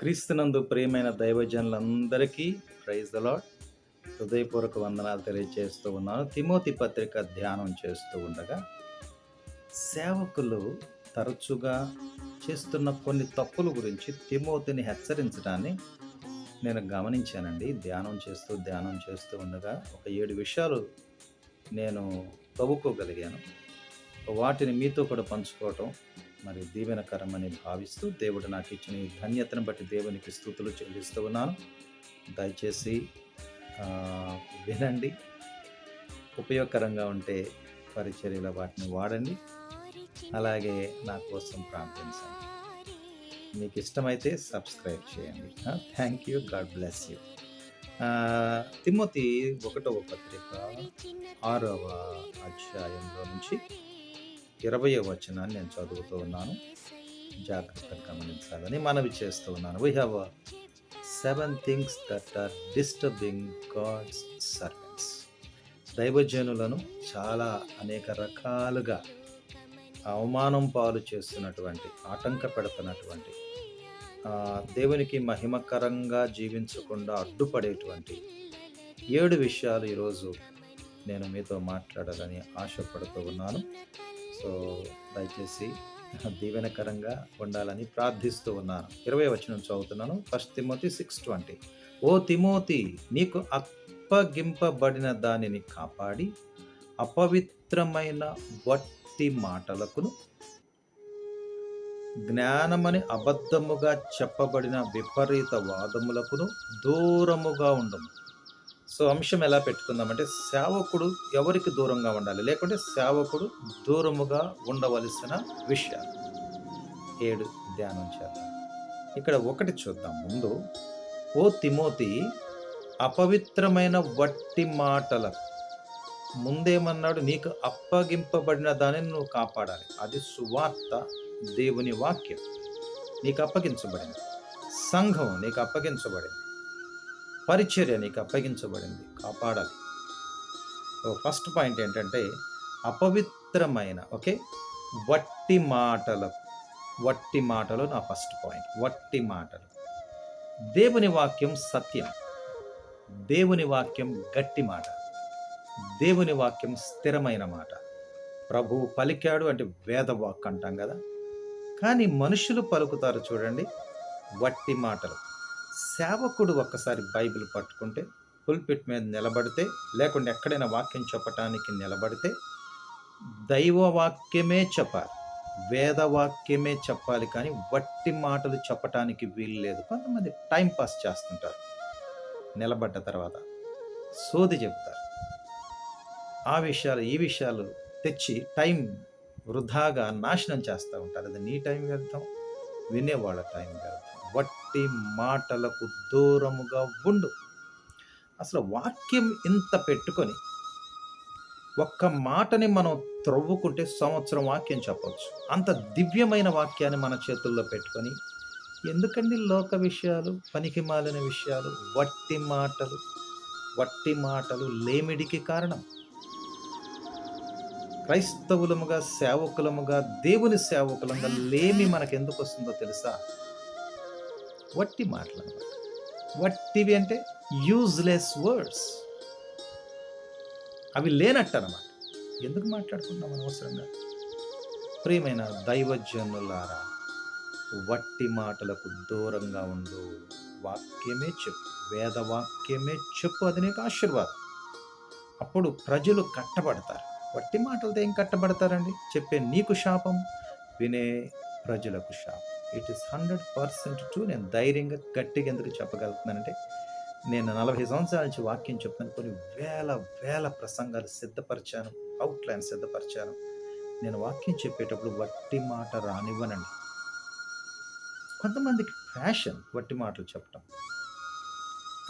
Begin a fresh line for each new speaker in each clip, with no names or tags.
క్రీస్తునందు ప్రియమైన దైవజనులందరికీ praise the lord హృదయపూర్వక వందనాలు తెలియజేస్తూ ఉన్నాను. తిమోతి పత్రిక ధ్యానం చేస్తూ ఉండగా సేవకులు తరచుగా చేస్తున్న కొన్ని తప్పుల గురించి తిమోతిని హెచ్చరించడాన్ని నేను గమనించానండి. ధ్యానం చేస్తూ ధ్యానం చేస్తూ ఉండగా ఒక ఏడు విషయాలు నేను తవ్వుకోగలిగాను. వాటిని మీతో కూడా పంచుకోవటం మరి దీవెనకరమని భావిస్తూ దేవుడు నాకు ఇచ్చిన ఈ ధన్యతను బట్టి దేవునికి స్థుతులు చెల్లిస్తూ ఉన్నాను. దయచేసి వినండి. ఉపయోగకరంగా ఉంటే పరిచర్యలో వాటిని వాడండి. అలాగే నా కోసం ప్రార్థించండి. మీకు ఇష్టమైతే సబ్స్క్రైబ్ చేయండి. Thank you. God bless you. Timothy ఒకటవ పత్రిక ఆరవ అధ్యాయంలో నుంచి ఇరవై వచనాన్ని నేను చదువుతూ ఉన్నాను. జాగ్రత్తగా గమనించాలని మనవి చేస్తూ ఉన్నాను. We have seven things that are disturbing God's servants దైవజనులను చాలా అనేక రకాలుగా అవమానం పాలు చేస్తున్నటువంటి ఆటంక పెడుతున్నటువంటి దేవునికి మహిమకరంగా జీవించకుండా అడ్డుపడేటువంటి ఏడు విషయాలు ఈరోజు నేను మీతో మాట్లాడాలని ఆశపడుతూ ఉన్నాను. సో దయచేసి దీవెనకరంగా ఉండాలని ప్రార్థిస్తూ ఉన్నాను. ఇరవై వచనం చదువుతున్నాను. ఫస్ట్ తిమోతి సిక్స్ ట్వంటీ ఓ తిమోతి నీకు అప్పగింపబడిన దానిని కాపాడి అపవిత్రమైన వట్టి మాటలకును జ్ఞానమని అబద్ధముగా చెప్పబడిన విపరీత వాదములకును దూరముగా ఉండము. సో అంశం ఎలా పెట్టుకుందామంటే సేవకుడు ఎవరికి దూరంగా ఉండాలి? లేకుంటే సేవకుడు దూరముగా ఉండవలసిన విషయాలు. ఏడు ధ్యానం చేద్దాం. ఇక్కడ ఒకటి చూద్దాం ముందు. ఓ తిమోతి అపవిత్రమైన వట్టి మాటల ముందేమన్నాడు? నీకు అప్పగింపబడిన దానిని నువ్వు కాపాడాలి. అది సువార్త దేవుని వాక్యం. నీకు అప్పగించబడింది. సంఘం నీకు అప్పగించబడింది. పరిచర్య నీకు అప్పగించబడింది. కాపాడాలి. ఫస్ట్ పాయింట్ ఏంటంటే అపవిత్రమైన ఓకే? వట్టి మాటలు. వట్టి మాటలు నా ఫస్ట్ పాయింట్. వట్టి మాటలు. దేవుని వాక్యం సత్యం. దేవుని వాక్యం గట్టి మాట. దేవుని వాక్యం స్థిరమైన మాట. ప్రభువు పలికాడు అంటే వేదవాక్ అంటాం కదా? కానీ మనుషులు పలుకుతారు చూడండి వట్టి మాటలు. సేవకుడు ఒక్కసారి బైబిల్ పట్టుకుంటే పుల్పిట్ మీద నిలబడితే లేకుంటే ఎక్కడైనా వాక్యం చెప్పటానికి నిలబడితే దైవ వాక్యమే చెప్పాలి. వేదవాక్యమే చెప్పాలి కానీ వట్టి మాటలు చెప్పటానికి వీలు లేదు. కొంతమంది టైం పాస్ చేస్తుంటారు. నిలబడ్డ తర్వాత సోది చెప్తారు ఆ విషయాలు ఈ విషయాలు తెచ్చి టైం వృధాగా నాశనం చేస్తూ ఉంటారు. అది నీ టైం వ్యర్థం వినేవాళ్ళ టైం వ్యర్థం. వట్టి మాటలకు దూరముగా ఉండు. అసలు వాక్యం ఇంత పెట్టుకొని ఒక్క మాటని మనం త్రవ్వుకుంటే సంవత్సరం వాక్యం చెప్పవచ్చు అంత దివ్యమైన వాక్యాన్ని మన చేతుల్లో పెట్టుకొని ఎందుకండి లోక విషయాలు పనికి మాలిన విషయాలు వట్టి మాటలు? వట్టి మాటలు లేమిడికి కారణం. క్రైస్తవులముగా సేవకులముగా దేవుని సేవకులంగా లేమి మనకెందుకు వస్తుందో తెలుసా? వట్టి మాటలు అనమాట వట్టివి అంటే యూజ్లెస్ వర్డ్స్ అవి లేనట్టు అనమాట ఎందుకు మాట్లాడుకుంటున్నాం అనవసరంగా? ప్రియమైన దైవజనులారా వట్టి మాటలకు దూరంగా ఉండు. వాక్యమే చెప్పు. వేదవాక్యమే చెప్పు. అది నీకు ఆశీర్వాదం. అప్పుడు ప్రజలు కట్టబడతారు. వట్టి మాటలతో ఏం కట్టబడతారండి? చెప్పే నీకు శాపం వినే ప్రజలకు శాపం. It is hundred percent too నేను ధైర్యంగా గట్టిగా ఎందుకు చెప్పగలుగుతున్నానంటే నేను నలభై సంవత్సరాల నుంచి వాక్యం చెప్తాను కొన్ని వేల వేల ప్రసంగాలు సిద్ధపరిచాను. అవుట్లైన్ సిద్ధపరిచాను. నేను వాక్యం చెప్పేటప్పుడు వట్టి మాట రానివ్వనండి. కొంతమందికి ఫ్యాషన్ వట్టి మాటలు చెప్పటం.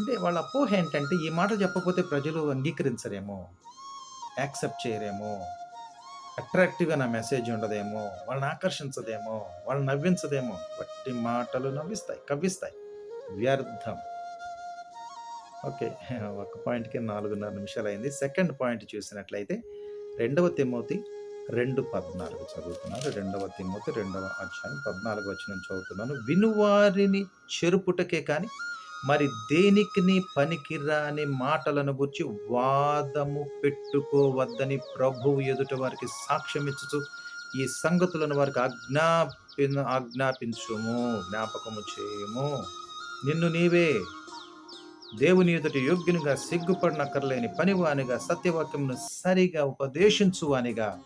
అంటే వాళ్ళ అపోహ ఏంటంటే ఈ మాటలు చెప్పకపోతే ప్రజలు అంగీకరించరేమో యాక్సెప్ట్ చేయరేమో అట్రాక్టివ్గా నా మెసేజ్ ఉండదేమో వాళ్ళని ఆకర్షించదేమో వాళ్ళని నవ్వించదేమో వట్టి మాటలు నవ్విస్తాయి కవ్విస్తాయి. వ్యర్థం. ఓకే ఒక పాయింట్కి నాలుగున్నర నిమిషాలు అయింది సెకండ్ పాయింట్ చూసినట్లయితే రెండవ తిమ్మోతి రెండు పద్నాలుగు చదువుతున్నాను రెండవ తిమ్మోతి రెండవ అధ్యాయం పద్నాలుగు వచ్చిన చదువుతున్నాను. వినువారిని చెరుపుటకే కానీ మరి దేనికి పనికిరాని మాటలను గురించి వాదము పెట్టుకోవద్దని ప్రభువు ఎదుట వారికి సాక్ష్యం ఇచ్చుచు ఈ సంగతులను వారికి ఆజ్ఞాపి ఆజ్ఞాపించుము జ్ఞాపకము చేయము. నిన్ను నీవే దేవుని ఎదుట యోగ్యునిగా సిగ్గుపడినక్కర్లేని పనివానిగా సత్యవాక్యమును సరిగా ఉపదేశించువానిగా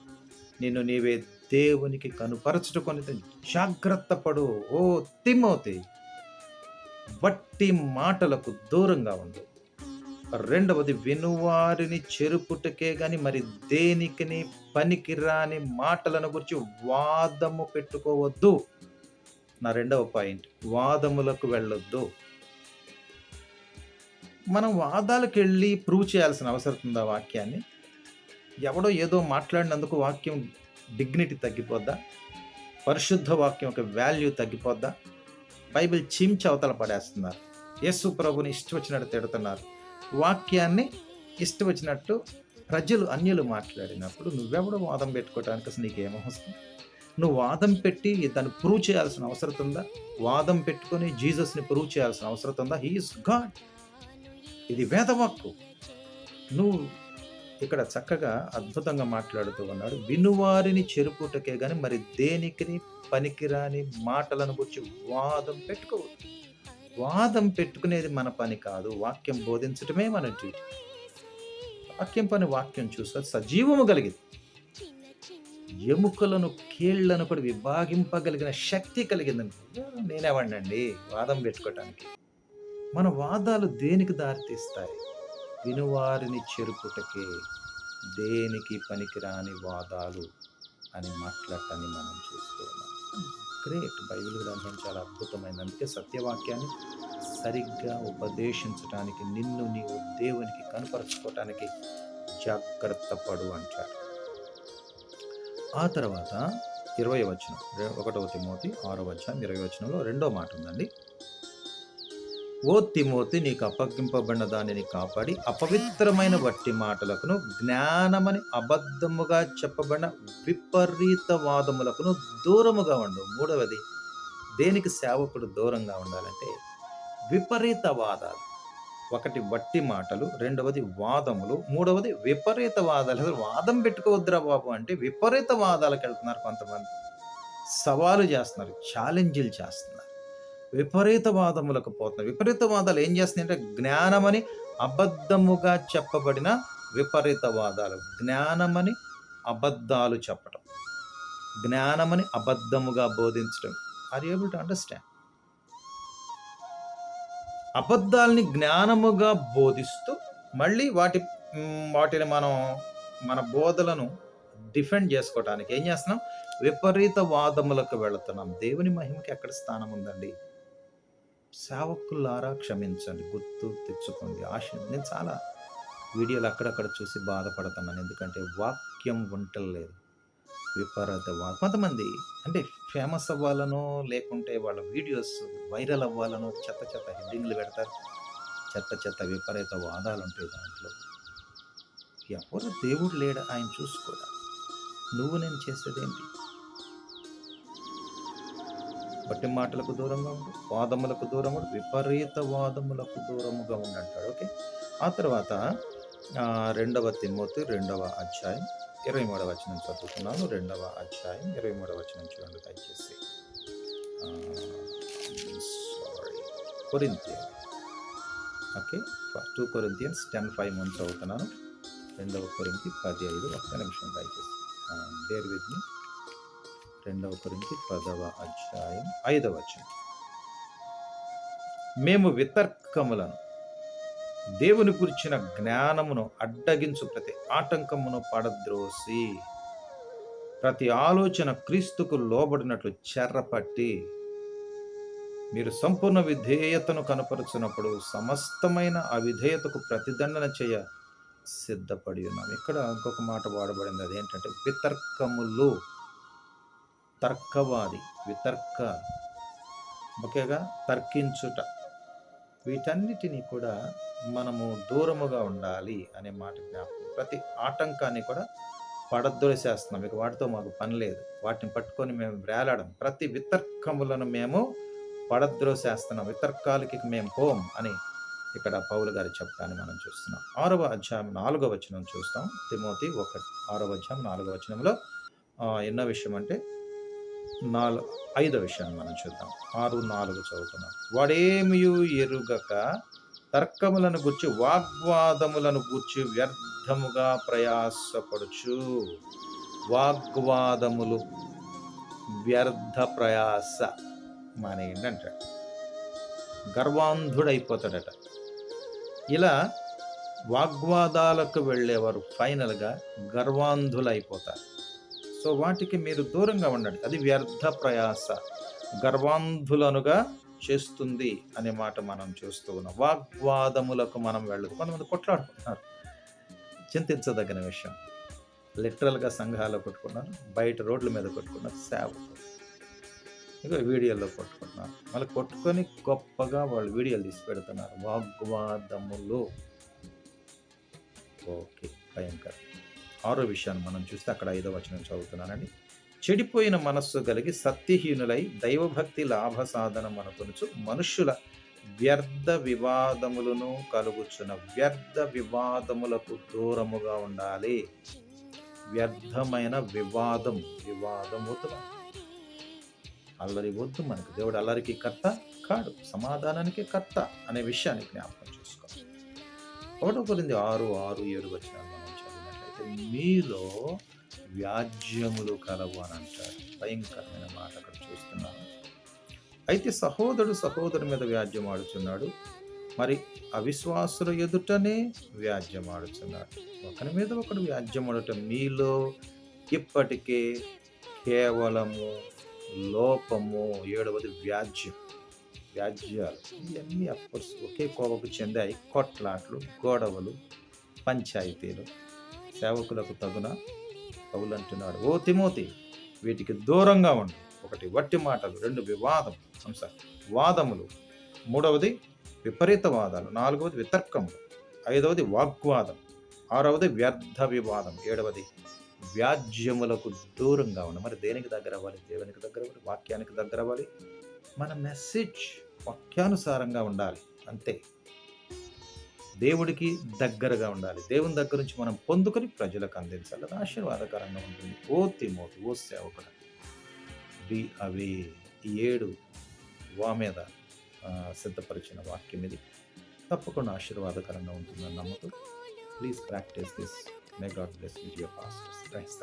నిన్ను నీవే దేవునికి కనుపరచుకొని జాగ్రత్త పడు ఓ తిమ్మవుతాయి వట్టి మాటలకు దూరంగా ఉండు. రెండవది వినువారిని చెరుపుటకే గాని మరి దేనికిని పనికిరాని మాటలను గురించి వాదము పెట్టుకోవద్దు. నా రెండవ పాయింట్ వాదములకు వెళ్ళొద్దు. మనం వాదాలకు వెళ్ళి ప్రూవ్ చేయాల్సిన అవసరం ఉందా వాక్యాన్ని? ఎవడో ఏదో మాట్లాడినందుకు వాక్యం డిగ్నిటీ తగ్గిపోద్దా? పరిశుద్ధ వాక్యం యొక్క వాల్యూ తగ్గిపోద్దా? బైబిల్ చించి అవతల పడేస్తున్నారు. యేసు ప్రభుని ఇష్టం వచ్చినట్టు తిడుతున్నారు. వాక్యాన్ని ఇష్టం వచ్చినట్టు ప్రజలు అన్యులు మాట్లాడినప్పుడు నువ్వెవడు వాదం పెట్టుకోవడానికి అసలు నీకేమో వస్తుంది నువ్వు వాదం పెట్టి దాన్ని ప్రూవ్ చేయాల్సిన అవసరం ఉందా? వాదం పెట్టుకొని జీసస్ని ప్రూవ్ చేయాల్సిన అవసరం ఉందా? He is God. ఇది వేదవాక్కు. నువ్వు ఇక్కడ చక్కగా అద్భుతంగా మాట్లాడుతూ ఉన్నాడు. వినువారిని చెరుపుటకే కానీ మరి దేనికి పనికిరాని మాటలను గురించి వాదం పెట్టుకోవద్దు. వాదం పెట్టుకునేది మన పని కాదు. వాక్యం బోధించటమే మన డ్యూటీ. వాక్యం పని వాక్యం చూస్తే సజీవము కలిగింది. ఎముకలను కీళ్ళను కూడా విభాగింపగలిగిన శక్తి కలిగింది. నేనేవాడినండి? వాదం పెట్టుకోవటానికి మన వాదాలు దేనికి దారితీస్తాయి? వినువారిని చెరుపుటకే దేనికి పనికిరాని వాదాలు అని మాట్లాడటాన్ని మనం చూస్తూ ఉన్నాం. గ్రేట్ బైబిల్ గ్రంథం చాలా అద్భుతమైనది అందుకే సత్యవాక్యాన్ని సరిగ్గా ఉపదేశించడానికి నిన్ను నీవు దేవునికి కనపరచుకోవటానికి జాగ్రత్త పడు అంటారు ఆ తర్వాత ఇరవై వచనం ఒకటవ తిమోతి ఆరో వచనం ఇరవై వచనంలో రెండో మాట ఉందండి. ఓ తిమోతి నీకు అప్పగింపబడిన దానిని కాపాడి అపవిత్రమైన వట్టి మాటలకును జ్ఞానమని అబద్ధముగా చెప్పబడిన విపరీత వాదములకును దూరముగా ఉండు. మూడవది దేనికి సేవకుడు దూరంగా ఉండాలంటే విపరీత వాదాలు ఒకటి వట్టి మాటలు రెండవది వాదములు మూడవది విపరీత వాదాలు వాదం పెట్టుకోవద్దురా బాబు అంటే విపరీత వాదాలకు వెళ్తున్నారు కొంతమంది. సవాలు చేస్తున్నారు ఛాలెంజీలు చేస్తున్నారు. విపరీత వాదములకు విపరీతవాదాలు ఏం చేస్తున్నాయి అంటే జ్ఞానమని అబద్ధముగా చెప్పబడిన విపరీత వాదాలు జ్ఞానమని అబద్ధాలు చెప్పటం. జ్ఞానమని అబద్ధముగా బోధించడం ఆర్ ఏబుల్ టు అండర్స్టాండ్ అబద్ధాలని జ్ఞానముగా బోధిస్తూ మళ్ళీ వాటి వాటిని మనం మన బోధలను డిఫెండ్ చేసుకోవటానికి ఏం చేస్తున్నాం? విపరీత వాదములకు వెళుతున్నాం. దేవుని మహిమకి ఎక్కడ స్థానం ఉందండి? సేవకులారా క్షమించండి గుర్తు తెచ్చుకోండి ఆశ నేను చాలా వీడియోలు అక్కడక్కడ చూసి బాధపడుతున్నాను. ఎందుకంటే వాక్యం ఉండలేదు విపరీత వాక్. కొంతమంది అంటే ఫేమస్ అవ్వాలనో లేకుంటే వాళ్ళ వీడియోస్ వైరల్ అవ్వాలనో చెత్త చెత్త హెడ్డింగ్లు పెడతారు. చెత్త చెత్త విపరీత వాదాలు ఉంటాయి దాంట్లో. ఎవరు దేవుడు లేడా ఆయన చూసుకోడా. నువ్వు నేను చేసేదేంటి? పట్టి మాటలకు దూరంగా ఉండు వాదములకు దూరంగా ఉండు విపరీత వాదములకు దూరముగా ఉండు అంటాడు ఓకే? ఆ తర్వాత రెండవ తిమ్మోతి రెండవ అధ్యాయం ఇరవై మూడవ వచనం చదువుతున్నాను రెండవ అధ్యాయం ఇరవై మూడవ వచనం చూడండి దయచేసి. Sorry Corinthian okay? Two Corinthians ten five months అవుతున్నాను రెండవ కొరింతి పది ఐదు ఒక్క నిమిషం దయచేసి. డేర్ విత్ మీ రెండవ కొరింతి పదవ అధ్యాయం ఐదవ వచనం. మేము వితర్కములను దేవుని గురించిన జ్ఞానమును అడ్డగించు ప్రతి ఆటంకమును పడద్రోసి ప్రతి ఆలోచన క్రీస్తుకు లోబడినట్లు చెర్రపట్టి మీరు సంపూర్ణ విధేయతను కనపరుచున్నప్పుడు సమస్తమైన అవిధేయతకు ప్రతిదండన చేయ సిద్ధపడి ఉన్నాం. ఇక్కడ ఇంకొక మాట వాడబడింది. అదేంటంటే వితర్కములు. తర్కవాది వితర్క. ముఖ్యంగా తర్కించుట. వీటన్నిటినీ కూడా మనము దూరముగా ఉండాలి అనే మాట జ్ఞాపకం. ప్రతి ఆటంకాన్ని కూడా పడద్రోసేస్తున్నాం. ఇక వాటితో మాకు పని లేదు. వాటిని పట్టుకొని మేము వేలాడం ప్రతి వితర్కములను మేము పడద్రోసేస్తున్నాం. వితర్కాలకి మేము పోం అని ఇక్కడ పౌలు గారు చెప్పడాన్ని మనం చూస్తున్నాం. ఆరవ అధ్యాయం నాలుగవ వచనం చూస్తాం. తిమోతి ఒక ఆరవ అధ్యాయం నాలుగవ వచనంలో ఎన్నో విషయం అంటే నాలుగు ఐదో విషయాన్ని మనం చూద్దాం. ఆరు నాలుగు చదువుతున్నాం వాడేమియు ఎరుగక తర్కములను గుర్చి వాగ్వాదములను గూర్చి వ్యర్థముగా ప్రయాసపడుచు. వాగ్వాదములు వ్యర్థ ప్రయాస మానేయండి అంటాడు గర్వాంధుడైపోతాడట. ఇలా వాగ్వాదాలకు వెళ్ళేవారు ఫైనల్గా గర్వాంధులైపోతారు. సో వాటికి మీరు దూరంగా ఉండండి. అది వ్యర్థ ప్రయాస. గర్వాంధులనుగా చేస్తుంది అనే మాట మనం చూస్తూ ఉన్నాం. వాగ్వాదములకు మనం వెళ్ళదు. కొంతమంది కొట్లాడుకుంటున్నారు. చింతించదగిన విషయం. లిటరల్గా సంఘాలు కొట్టుకున్నారు. బయట రోడ్ల మీద కొట్టుకున్నారు. సేవ. ఇక వీడియోలో కొట్టుకుంటున్నారు. మళ్ళీ కొట్టుకొని గొప్పగా వాళ్ళు వీడియోలు తీసి పెడుతున్నారు. వాగ్వాదములు. ఓకే. భయంకరం. ఆరో విషయాన్ని మనం చూస్తే అక్కడ ఐదో వచనం చదువుతున్నానండి. చెడిపోయిన మనస్సు కలిగి సత్యహీనులై దైవభక్తి లాభ సాధనం అనుకొనుచు మనుష్యుల వ్యర్థ వివాదములను కలుగుచున్న వ్యర్థ వివాదములకు దూరముగా ఉండాలి. వ్యర్థమైన వివాదం వివాదం వద్దు అల్లరి వద్దు మనకు. దేవుడు అల్లరికి కర్త కాడు సమాధానానికి కర్త అనే విషయాన్ని జ్ఞాపకం చేసుకోవాలి. ఒకటో కొరింది ఆరు ఆరు ఏడు వచ్చిన మీలో వ్యాజ్యములు కలవు అని అంటారు. భయంకరమైన మాట అక్కడ చూస్తున్నాను. అయితే సహోదరుడు సహోదరు మీద వ్యాజ్యం ఆడుచున్నాడు. మరి అవిశ్వాసుల ఎదుటనే వ్యాజ్యం ఆడుచున్నాడు. ఒకరి మీద ఒకడు వ్యాజ్యం ఆడటం మీలో ఇప్పటికే కేవలము లోపము ఏడవది వ్యాజ్యం. వ్యాజ్యాలు ఇవన్నీ అఫ్కోర్స్ ఒకే కోవకు చెందాయి. కొట్లాట్లు గొడవలు పంచాయతీలు. సేవకులకు తగున కవులంటున్నాడు ఓ తిమోతి వీటికి దూరంగా ఉండు. ఒకటి వట్టి మాటలు రెండు వివాదం అంశ వాదములు. మూడవది విపరీత వాదాలు నాలుగవది వితర్కములు ఐదవది వాగ్వాదం. ఆరవది వ్యర్థ వివాదం. ఏడవది వ్యాజ్యములకు దూరంగా ఉండి. మరి దేనికి దగ్గర అవ్వాలి? దేవునికి దగ్గర అవ్వాలి? వాక్యానికి దగ్గర అవ్వాలి? మన మెసేజ్ వాక్యానుసారంగా ఉండాలి. అంతే. దేవుడికి దగ్గరగా ఉండాలి. దేవుని దగ్గర నుంచి మనం పొందుకొని ప్రజలకు అందించాలి. అది ఆశీర్వాదకరంగా ఉంటుంది. ఓ తిమోతి ఓ సేవకుడు బి అవే ఈ ఏడు వా మీద సిద్ధపరిచిన వాక్యం ఇది. తప్పకుండా ఆశీర్వాదకరంగా ఉంటుందని నమ్ముతూ please practice this may God bless with your pastors thanks